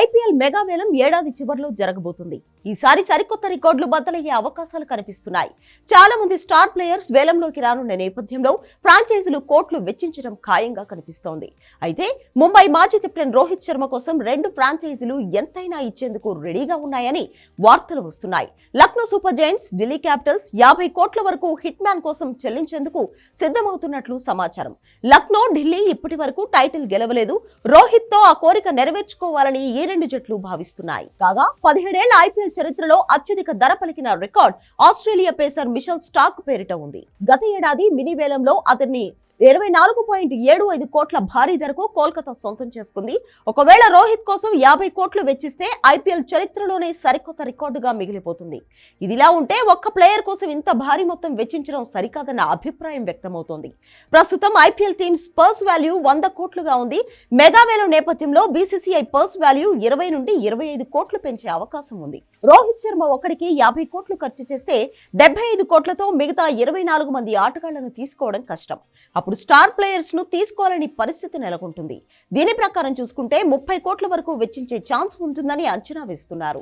IPL మెగావేలం ఏడాది చివరిలో జరగబోతుంది. ఈసారి సరికొత్త రికార్డులు బద్దలయ్యే అవకాశాలు కనిపిస్తున్నాయి. చాలా మంది స్టార్ ప్లేయర్స్ వేలంలోకి రానున్న నేపథ్యంలో ఫ్రాంచైజీలు కోట్లు వెచ్చించడం ఖాయంగా కనిపిస్తోంది. అయితే ముంబై మాజీ కెప్టెన్ రోహిత్ శర్మ కోసం రెండు ఫ్రాంచైజీలు ఎంతైనా ఇచ్చేందుకు రెడీగా ఉన్నాయని వార్తలు వస్తున్నాయి. Lucknow super giants Delhi capitals యాభై కోట్ల వరకు హిట్ మ్యాన్ కోసం చెల్లించేందుకు సిద్ధమవుతున్నట్లు సమాచారం. లక్నో ఢిల్లీ ఇప్పటి వరకు టైటిల్ గెలవలేదు. రోహిత్తో ఆ కోరిక నెరవేర్చుకోవాలని ఈ రెండు జట్లు భావిస్తున్నాయి. కాగా పదిహేడేళ్ళ ఐపీఎల్ చరిత్రలో అత్యధిక ధర పలికిన record Australia pacer Mitchell Starc పేరిట ఉంది. గత ఏడాది మినీ వేలంలో అతన్ని ఇరవై నాలుగు పాయింట్ ఏడు ఐదు కోట్ల భారీ ధరకు కోల్కతా సొంతం చేసుకుంది. ఒకవేళ రోహిత్ కోసం యాభై కోట్లు వెచ్చిస్తే ఐపీఎల్ చరిత్రలోనే సరికొత్త రికార్డుగా మిగిలిపోతుంది. ఇదిలా ఉంటే ఒక్క ప్లేయర్ కోసం ఇంత భారీ మొత్తం వెచ్చించడం సరికాదన్న అభిప్రాయం వ్యక్తమవుతోంది. ప్రస్తుతం ఐపీఎల్ టీమ్ పర్స్ వాల్యూ వంద కోట్లుగా ఉంది. మెగావేలం నేపథ్యంలో బీసీసీఐ పర్స్ వాల్యూ ఇరవై నుండి ఇరవై ఐదు కోట్లు పెంచే అవకాశం ఉంది. రోహిత్ శర్మ ఒకడికి యాభై కోట్లు ఖర్చు చేస్తే డెబ్బై ఐదు కోట్లతో మిగతా ఇరవై నాలుగు మంది ఆటగాళ్ళను తీసుకోవడం కష్టం. అప్పుడు ఇప్పుడు స్టార్ ప్లేయర్స్ను తీసుకోవాలని పరిస్థితి నెలకొంటుంది. దీని ప్రకారం చూసుకుంటే ముప్పై కోట్ల వరకు వెచ్చించే ఛాన్స్ ఉంటుందని అంచనా వేస్తున్నారు.